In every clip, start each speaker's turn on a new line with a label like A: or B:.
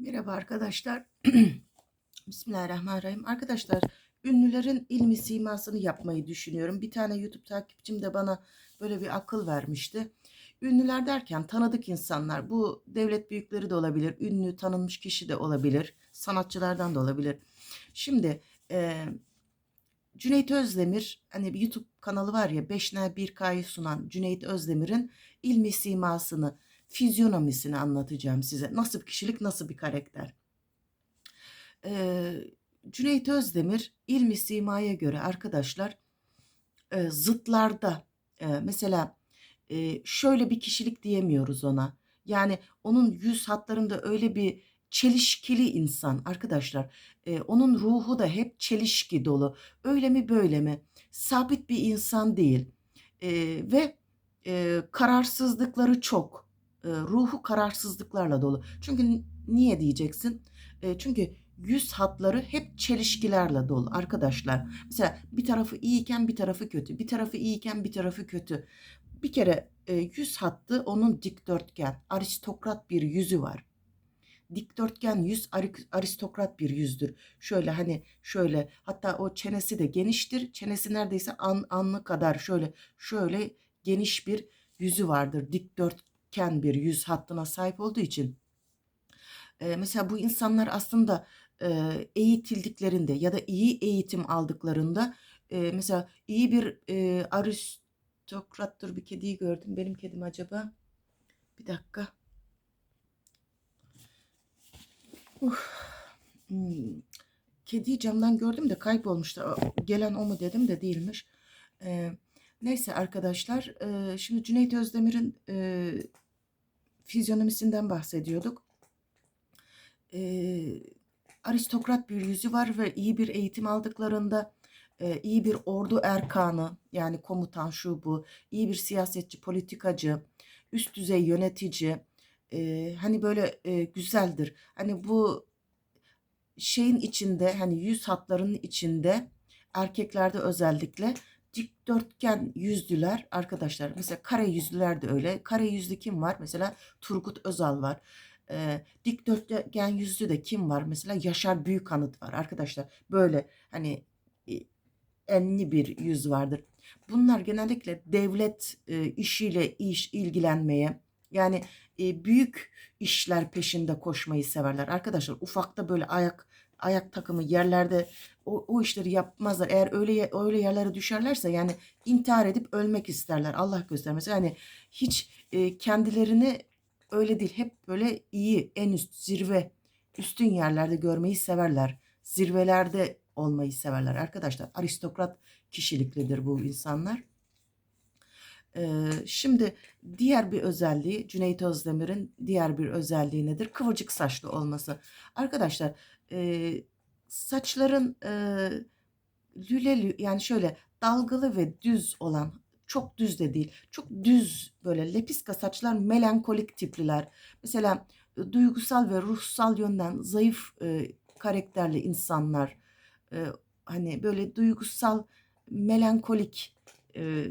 A: Merhaba arkadaşlar. Bismillahirrahmanirrahim. Arkadaşlar ünlülerin ilmi simasını yapmayı düşünüyorum. Bir tane YouTube takipçim de bana böyle bir akıl vermişti. Ünlüler derken tanıdık insanlar. Bu devlet büyükleri de olabilir. Ünlü tanınmış kişi de olabilir. Sanatçılardan da olabilir. Şimdi e, Cüneyt Özdemir hani bir YouTube kanalı var ya 5'ner 1K'yı sunan Cüneyt Özdemir'in ilmi simasını fizyonomisini anlatacağım size. Nasıl bir kişilik, nasıl bir karakter. Ee, Cüneyt Özdemir ilmi simaya göre arkadaşlar e, zıtlarda e, mesela e, şöyle bir kişilik diyemiyoruz ona. Yani onun yüz hatlarında öyle bir çelişkili insan arkadaşlar. E, onun ruhu da hep çelişki dolu. Öyle mi böyle mi? Sabit bir insan değil. E, ve e, kararsızlıkları çok ruhu kararsızlıklarla dolu. Çünkü niye diyeceksin? E, çünkü yüz hatları hep çelişkilerle dolu arkadaşlar. Mesela bir tarafı iyiyken bir tarafı kötü. Bir tarafı iyiyken bir tarafı kötü. Bir kere e, yüz hattı onun dikdörtgen, aristokrat bir yüzü var. Dikdörtgen yüz aristokrat bir yüzdür. Şöyle hani şöyle hatta o çenesi de geniştir. Çenesi neredeyse an, anlı kadar şöyle şöyle geniş bir yüzü vardır. Dikdört ken bir yüz hattına sahip olduğu için e, mesela bu insanlar aslında e, eğitildiklerinde ya da iyi eğitim aldıklarında e, mesela iyi bir e, aristokrattır bir kediyi gördüm. Benim kedim acaba? Bir dakika. Uh. Hmm. Kediyi camdan gördüm de kaybolmuştu. Gelen o mu dedim de değilmiş. Ee, neyse arkadaşlar. E, şimdi Cüneyt Özdemir'in e, fizyonomisinden bahsediyorduk. Ee, aristokrat bir yüzü var ve iyi bir eğitim aldıklarında e, iyi bir ordu erkanı yani komutan şu bu, iyi bir siyasetçi, politikacı, üst düzey yönetici, e, hani böyle e, güzeldir. Hani bu şeyin içinde hani yüz hatlarının içinde erkeklerde özellikle dikdörtgen yüzlüler arkadaşlar. Mesela kare yüzlüler de öyle. Kare yüzlü kim var? Mesela Turgut Özal var. Ee, dikdörtgen yüzlü de kim var? Mesela Yaşar Büyükanıt var arkadaşlar. Böyle hani e, enli bir yüz vardır. Bunlar genellikle devlet e, işiyle iş ilgilenmeye yani e, büyük işler peşinde koşmayı severler. Arkadaşlar ufakta böyle ayak ayak takımı yerlerde o, o işleri yapmazlar. Eğer öyle öyle yerlere düşerlerse yani intihar edip ölmek isterler. Allah göstermesin. Yani hiç e, kendilerini öyle değil. Hep böyle iyi, en üst, zirve, üstün yerlerde görmeyi severler. Zirvelerde olmayı severler arkadaşlar. Aristokrat kişiliklidir bu insanlar. Şimdi diğer bir özelliği Cüneyt Özdemir'in diğer bir özelliği nedir? Kıvırcık saçlı olması. Arkadaşlar saçların lüle yani şöyle dalgalı ve düz olan çok düz de değil. Çok düz böyle lepiska saçlar melankolik tipliler. Mesela duygusal ve ruhsal yönden zayıf e, karakterli insanlar e, hani böyle duygusal melankolik e,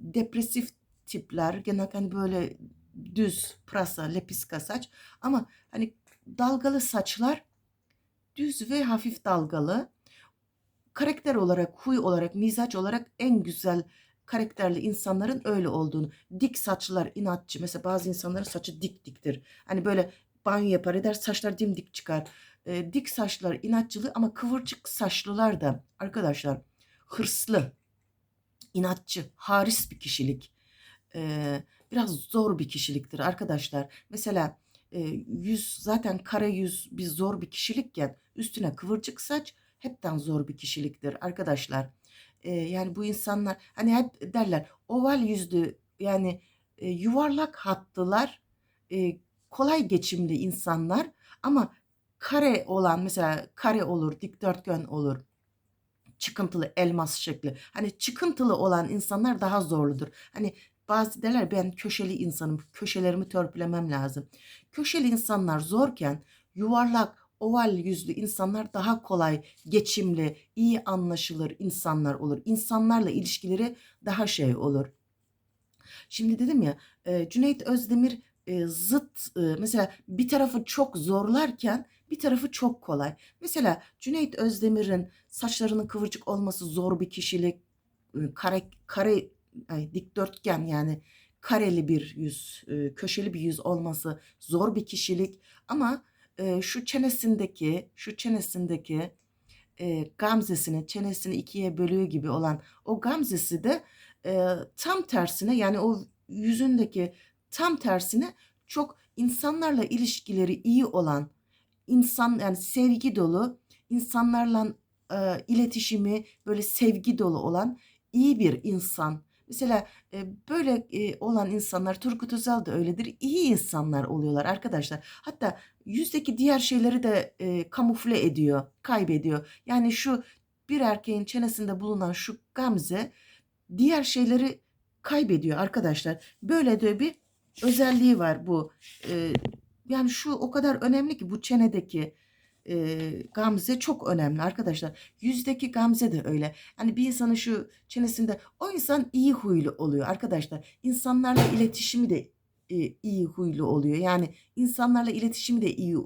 A: depresif tipler genelde hani böyle düz prasa lepiska saç ama hani dalgalı saçlar düz ve hafif dalgalı. Karakter olarak, huy olarak, mizaç olarak en güzel karakterli insanların öyle olduğunu. Dik saçlılar inatçı. Mesela bazı insanların saçı dik diktir. Hani böyle banyo yapar eder saçlar dimdik çıkar. E, dik saçlılar inatçılı ama kıvırcık saçlılar da arkadaşlar hırslı, inatçı, haris bir kişilik. E, biraz zor bir kişiliktir arkadaşlar. Mesela e, yüz zaten kara yüz bir zor bir kişilikken üstüne kıvırcık saç hepten zor bir kişiliktir arkadaşlar. E, yani bu insanlar hani hep derler oval yüzlü yani e, yuvarlak hattılar e, kolay geçimli insanlar ama kare olan mesela kare olur dikdörtgen olur çıkıntılı elmas şekli. Hani çıkıntılı olan insanlar daha zorludur. Hani bazı derler ben köşeli insanım, köşelerimi törpülemem lazım. Köşeli insanlar zorken yuvarlak, oval yüzlü insanlar daha kolay, geçimli, iyi anlaşılır insanlar olur. İnsanlarla ilişkileri daha şey olur. Şimdi dedim ya Cüneyt Özdemir e, zıt e, mesela bir tarafı çok zorlarken bir tarafı çok kolay. Mesela Cüneyt Özdemir'in saçlarının kıvırcık olması zor bir kişilik, e, kare kare ay, dikdörtgen yani kareli bir yüz, e, köşeli bir yüz olması zor bir kişilik ama e, şu çenesindeki şu çenesindeki gamzesini çenesini ikiye bölüyor gibi olan o gamzesi de tam tersine yani o yüzündeki tam tersine çok insanlarla ilişkileri iyi olan insan yani sevgi dolu insanlarla e, iletişimi böyle sevgi dolu olan iyi bir insan. Mesela e, böyle e, olan insanlar Turgut Özal da öyledir. İyi insanlar oluyorlar arkadaşlar. Hatta yüzdeki diğer şeyleri de e, kamufle ediyor, kaybediyor. Yani şu bir erkeğin çenesinde bulunan şu gamze diğer şeyleri kaybediyor arkadaşlar. Böyle de bir özelliği var bu. E, yani şu o kadar önemli ki bu çenedeki e, gamze çok önemli arkadaşlar. Yüzdeki gamze de öyle. Yani bir insanın şu çenesinde o insan iyi huylu oluyor arkadaşlar. İnsanlarla iletişimi de e, iyi huylu oluyor. Yani insanlarla iletişimi de iyi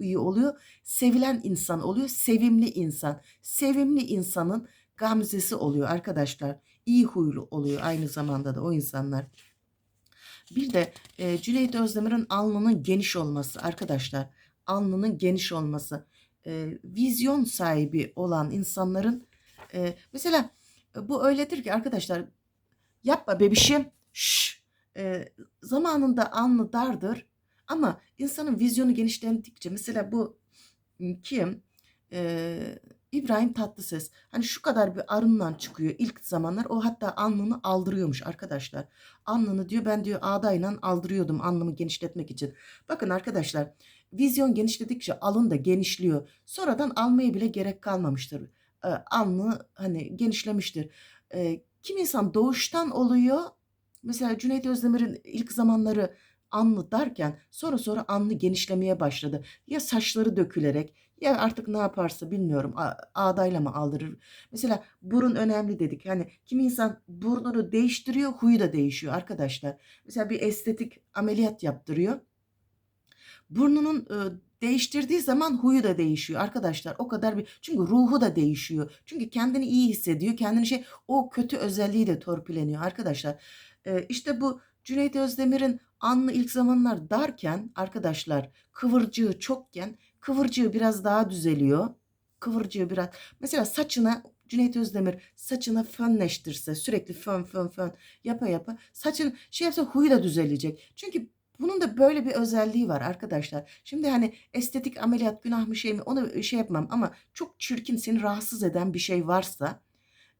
A: iyi oluyor. Sevilen insan oluyor. Sevimli insan. Sevimli insanın gamzesi oluyor arkadaşlar. İyi huylu oluyor aynı zamanda da o insanlar. Bir de e, Cüneyt Özdemir'in alnının geniş olması arkadaşlar. Alnının geniş olması. E, vizyon sahibi olan insanların e, mesela e, bu öyledir ki arkadaşlar yapma bebişim şş, e, zamanında alnı dardır ama insanın vizyonu genişlendikçe mesela bu kim? E, İbrahim Tatlıses. Hani şu kadar bir arından çıkıyor ilk zamanlar. O hatta alnını aldırıyormuş arkadaşlar. Alnını diyor ben diyor ağdayla aldırıyordum alnımı genişletmek için. Bakın arkadaşlar vizyon genişledikçe alın da genişliyor. Sonradan almaya bile gerek kalmamıştır. Ee, alnı hani genişlemiştir. Ee, kim insan doğuştan oluyor. Mesela Cüneyt Özdemir'in ilk zamanları anlı derken sonra sonra anlı genişlemeye başladı. Ya saçları dökülerek ya artık ne yaparsa bilmiyorum ağdayla mı aldırır. Mesela burun önemli dedik. Hani kimi insan burnunu değiştiriyor huyu da değişiyor arkadaşlar. Mesela bir estetik ameliyat yaptırıyor. Burnunun e, değiştirdiği zaman huyu da değişiyor arkadaşlar. O kadar bir çünkü ruhu da değişiyor. Çünkü kendini iyi hissediyor. Kendini şey o kötü özelliği de torpileniyor arkadaşlar. E, işte bu Cüneyt Özdemir'in anlı ilk zamanlar darken arkadaşlar kıvırcığı çokken kıvırcığı biraz daha düzeliyor. Kıvırcığı biraz mesela saçına Cüneyt Özdemir saçını fönleştirse sürekli fön fön fön yapa yapa saçın şey yapsa huyu da düzelecek. Çünkü bunun da böyle bir özelliği var arkadaşlar. Şimdi hani estetik ameliyat günah mı şey mi onu şey yapmam ama çok çirkin seni rahatsız eden bir şey varsa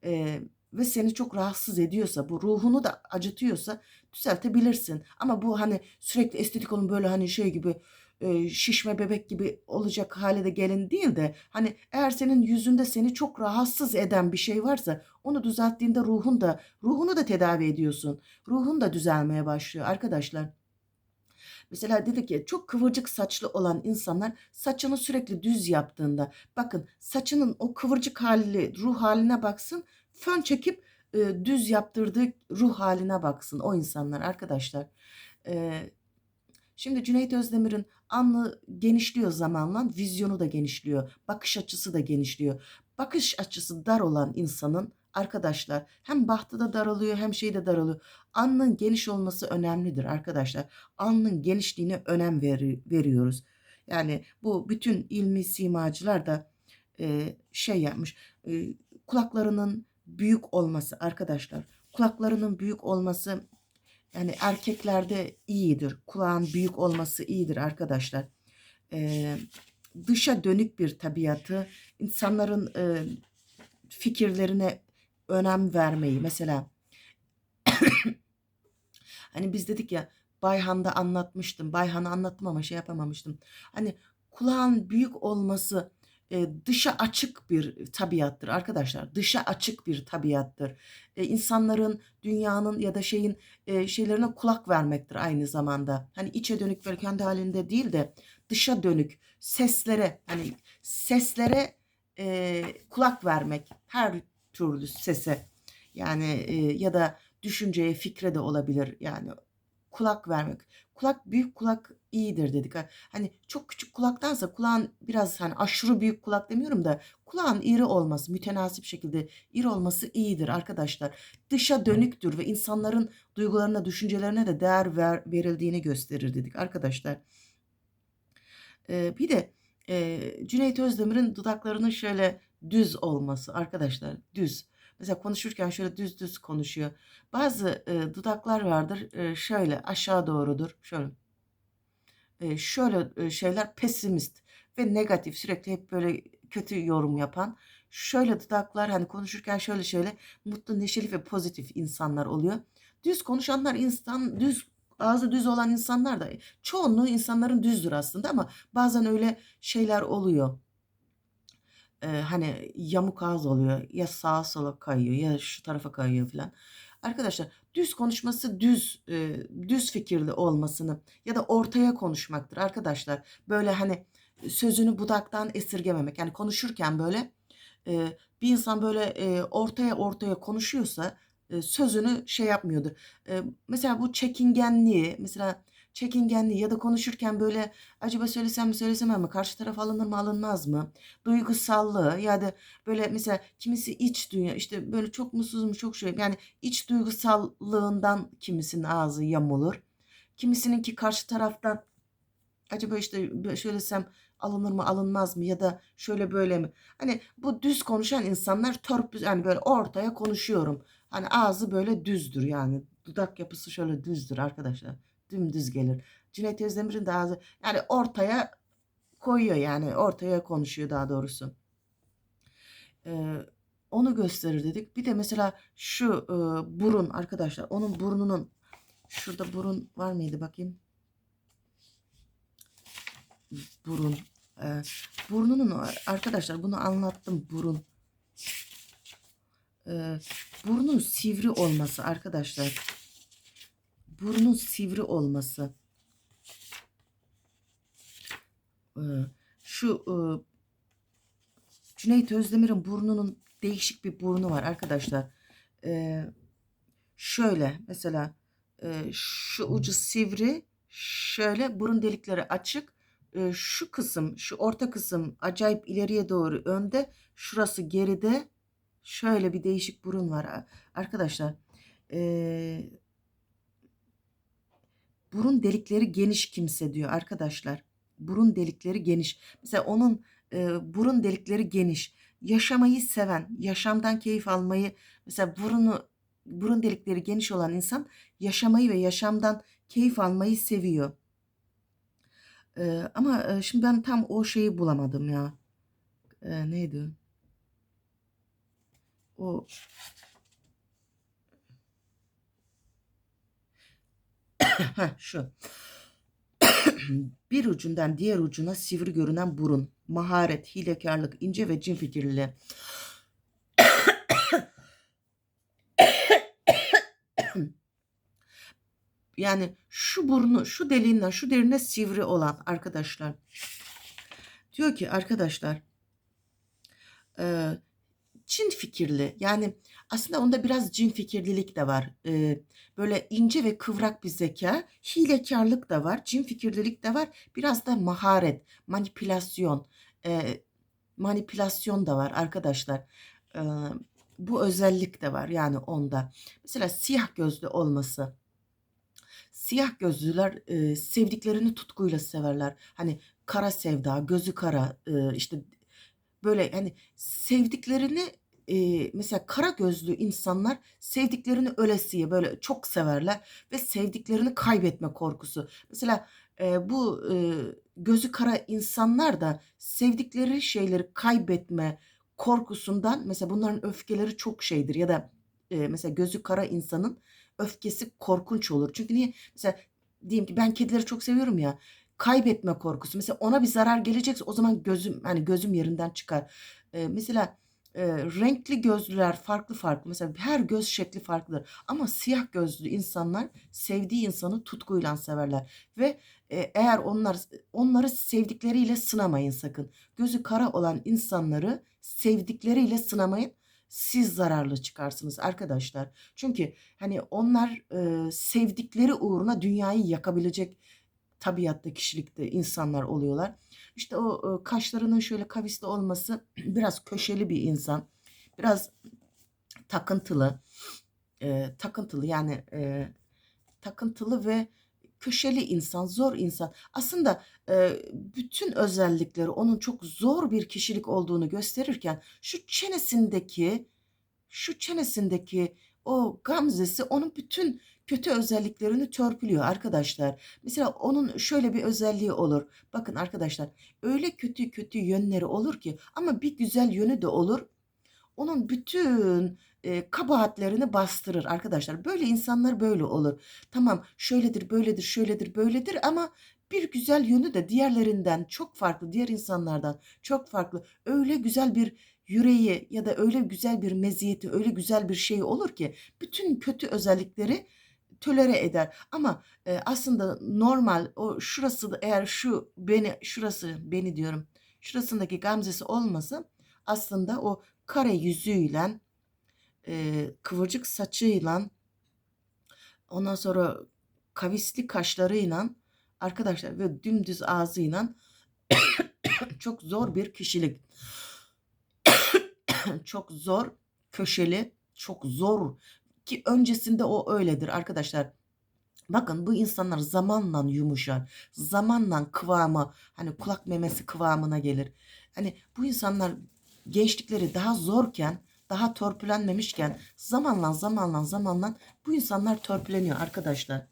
A: e, ve seni çok rahatsız ediyorsa bu ruhunu da acıtıyorsa düzeltebilirsin. Ama bu hani sürekli estetik olun böyle hani şey gibi e, şişme bebek gibi olacak hale de gelin değil de hani eğer senin yüzünde seni çok rahatsız eden bir şey varsa onu düzelttiğinde ruhun da ruhunu da tedavi ediyorsun. Ruhun da düzelmeye başlıyor arkadaşlar. Mesela dedi ki çok kıvırcık saçlı olan insanlar saçını sürekli düz yaptığında bakın saçının o kıvırcık hali ruh haline baksın fön çekip e, düz yaptırdığı ruh haline baksın o insanlar arkadaşlar. E, şimdi Cüneyt Özdemir'in anlı genişliyor zamanla vizyonu da genişliyor. Bakış açısı da genişliyor. Bakış açısı dar olan insanın arkadaşlar hem bahtı da daralıyor hem şey de daralıyor. Alnın geniş olması önemlidir arkadaşlar. Alnın genişliğine önem veri, veriyoruz. Yani bu bütün ilmi simacılar da e, şey yapmış. E, kulaklarının büyük olması arkadaşlar. Kulaklarının büyük olması yani erkeklerde iyidir. Kulağın büyük olması iyidir arkadaşlar. Ee, dışa dönük bir tabiatı, insanların e, fikirlerine önem vermeyi mesela hani biz dedik ya Bayhan'da anlatmıştım. Bayhan'ı anlattım ama şey yapamamıştım. Hani kulağın büyük olması e, dışa açık bir tabiattır arkadaşlar. Dışa açık bir tabiattır. E, insanların, dünyanın ya da şeyin e, şeylerine kulak vermektir aynı zamanda. Hani içe dönük böyle kendi halinde değil de dışa dönük seslere hani seslere e, kulak vermek her türlü sese yani e, ya da düşünceye fikre de olabilir yani kulak vermek. Kulak büyük kulak iyidir dedik. Ha, Hani çok küçük kulaktansa kulağın biraz hani aşırı büyük kulak demiyorum da kulağın iri olması, mütenasip şekilde iri olması iyidir arkadaşlar. Dışa dönüktür ve insanların duygularına, düşüncelerine de değer ver, verildiğini gösterir dedik arkadaşlar. Ee, bir de e, Cüneyt Özdemir'in dudaklarının şöyle düz olması arkadaşlar düz. Mesela konuşurken şöyle düz düz konuşuyor. Bazı e, dudaklar vardır e, şöyle aşağı doğrudur. Şöyle şöyle şeyler pesimist ve negatif sürekli hep böyle kötü yorum yapan şöyle dudaklar hani konuşurken şöyle şöyle mutlu neşeli ve pozitif insanlar oluyor. Düz konuşanlar insan düz ağzı düz olan insanlar da çoğunluğu insanların düzdür aslında ama bazen öyle şeyler oluyor. Ee, hani yamuk ağız oluyor ya sağa sola kayıyor ya şu tarafa kayıyor falan. Arkadaşlar düz konuşması düz e, düz fikirli olmasını ya da ortaya konuşmaktır arkadaşlar. Böyle hani sözünü budaktan esirgememek. Yani konuşurken böyle e, bir insan böyle e, ortaya ortaya konuşuyorsa e, sözünü şey yapmıyordur. E, mesela bu çekingenliği mesela çekingenliği ya da konuşurken böyle acaba söylesem mi söylesemem mi karşı taraf alınır mı alınmaz mı duygusallığı ya da böyle mesela kimisi iç dünya işte böyle çok mutsuz mu çok şey yani iç duygusallığından kimisinin ağzı yamulur. Kimisinin karşı taraftan acaba işte söylesem alınır mı alınmaz mı ya da şöyle böyle mi? Hani bu düz konuşan insanlar törpü yani böyle ortaya konuşuyorum. Hani ağzı böyle düzdür yani dudak yapısı şöyle düzdür arkadaşlar. Dümdüz gelir. Cüneyt Özdemir'in de ağzı yani ortaya koyuyor yani ortaya konuşuyor daha doğrusu. Ee, onu gösterir dedik. Bir de mesela şu e, burun arkadaşlar onun burnunun şurada burun var mıydı bakayım burun. Ee, burnunun arkadaşlar bunu anlattım burun. Ee, burnun sivri olması arkadaşlar. Burnun sivri olması. Ee, şu e, Cüneyt Özdemir'in burnunun değişik bir burnu var arkadaşlar. Ee, şöyle mesela e, şu ucu sivri şöyle burun delikleri açık e, şu kısım, şu orta kısım acayip ileriye doğru önde, şurası geride. Şöyle bir değişik burun var arkadaşlar. Burun delikleri geniş kimse diyor arkadaşlar. Burun delikleri geniş. Mesela onun e, burun delikleri geniş. Yaşamayı seven, yaşamdan keyif almayı, mesela burunu burun delikleri geniş olan insan yaşamayı ve yaşamdan keyif almayı seviyor. Eee, ama, eee, şimdi ben tam o şeyi bulamadım ya. Eee, neydi? O şu. Bir ucundan diğer ucuna sivri görünen burun, maharet, hilekarlık, ince ve cin fikirliliği. Yani şu burnu, şu deliğinden şu derine sivri olan arkadaşlar. Diyor ki arkadaşlar e, cin fikirli yani aslında onda biraz cin fikirlilik de var. E, böyle ince ve kıvrak bir zeka, hilekarlık da var, cin fikirlilik de var. Biraz da maharet, manipülasyon, e, manipülasyon da var arkadaşlar. E, bu özellik de var yani onda. Mesela siyah gözlü olması Siyah gözlüler e, sevdiklerini tutkuyla severler. Hani kara sevda, gözü kara, e, işte böyle hani sevdiklerini e, mesela kara gözlü insanlar sevdiklerini ölesiye böyle çok severler ve sevdiklerini kaybetme korkusu. Mesela e, bu e, gözü kara insanlar da sevdikleri şeyleri kaybetme korkusundan mesela bunların öfkeleri çok şeydir ya da e, mesela gözü kara insanın öfkesi korkunç olur. Çünkü niye? Mesela diyeyim ki ben kedileri çok seviyorum ya. Kaybetme korkusu. Mesela ona bir zarar gelecekse o zaman gözüm hani gözüm yerinden çıkar. Ee, mesela e, renkli gözlüler farklı farklı. Mesela her göz şekli farklıdır. Ama siyah gözlü insanlar sevdiği insanı tutkuyla severler. Ve e, eğer onlar onları sevdikleriyle sınamayın sakın. Gözü kara olan insanları sevdikleriyle sınamayın. siz zararlı çıkarsınız arkadaşlar. Çünkü hani onlar e, sevdikleri uğruna dünyayı yakabilecek tabiatta, kişilikte insanlar oluyorlar. İşte o kaşlarının şöyle kavisli olması biraz köşeli bir insan. Biraz takıntılı. e, takıntılı yani e, takıntılı ve köşeli insan, zor insan. Aslında e, bütün özellikleri onun çok zor bir kişilik olduğunu gösterirken şu çenesindeki şu çenesindeki o gamzesi onun bütün kötü özelliklerini törpülüyor arkadaşlar. Mesela onun şöyle bir özelliği olur. Bakın arkadaşlar öyle kötü kötü yönleri olur ki ama bir güzel yönü de olur. Onun bütün e, kabahatlerini bastırır arkadaşlar. Böyle insanlar böyle olur. Tamam şöyledir, böyledir, şöyledir, böyledir ama bir güzel yönü de diğerlerinden çok farklı, diğer insanlardan çok farklı. Öyle güzel bir yüreği ya da öyle güzel bir meziyeti, öyle güzel bir şey olur ki bütün kötü özellikleri tölere eder. Ama e, aslında normal o şurası da eğer şu beni şurası beni diyorum. Şurasındaki gamzesi olmasa aslında o kare yüzüyle e, kıvırcık saçıyla ondan sonra kavisli kaşlarıyla arkadaşlar ve dümdüz ağzıyla çok zor bir kişilik. çok zor, köşeli, çok zor ki öncesinde o öyledir arkadaşlar. Bakın bu insanlar zamanla yumuşar. Zamanla kıvamı hani kulak memesi kıvamına gelir. Hani bu insanlar gençlikleri daha zorken, daha törpülenmemişken zamanla zamanla zamanla bu insanlar törpüleniyor arkadaşlar.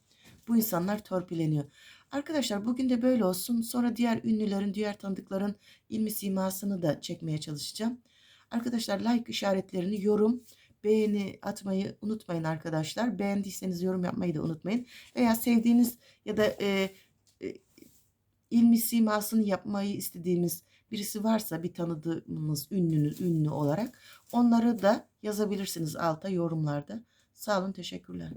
A: Bu insanlar törpüleniyor. Arkadaşlar bugün de böyle olsun. Sonra diğer ünlülerin, diğer tanıdıkların ilmi simasını da çekmeye çalışacağım. Arkadaşlar like işaretlerini, yorum, beğeni atmayı unutmayın arkadaşlar. Beğendiyseniz yorum yapmayı da unutmayın. Veya sevdiğiniz ya da e, e, ilmi simasını yapmayı istediğimiz birisi varsa bir tanıdığımız ünlünün ünlü olarak onları da yazabilirsiniz alta yorumlarda. Sağ olun teşekkürler.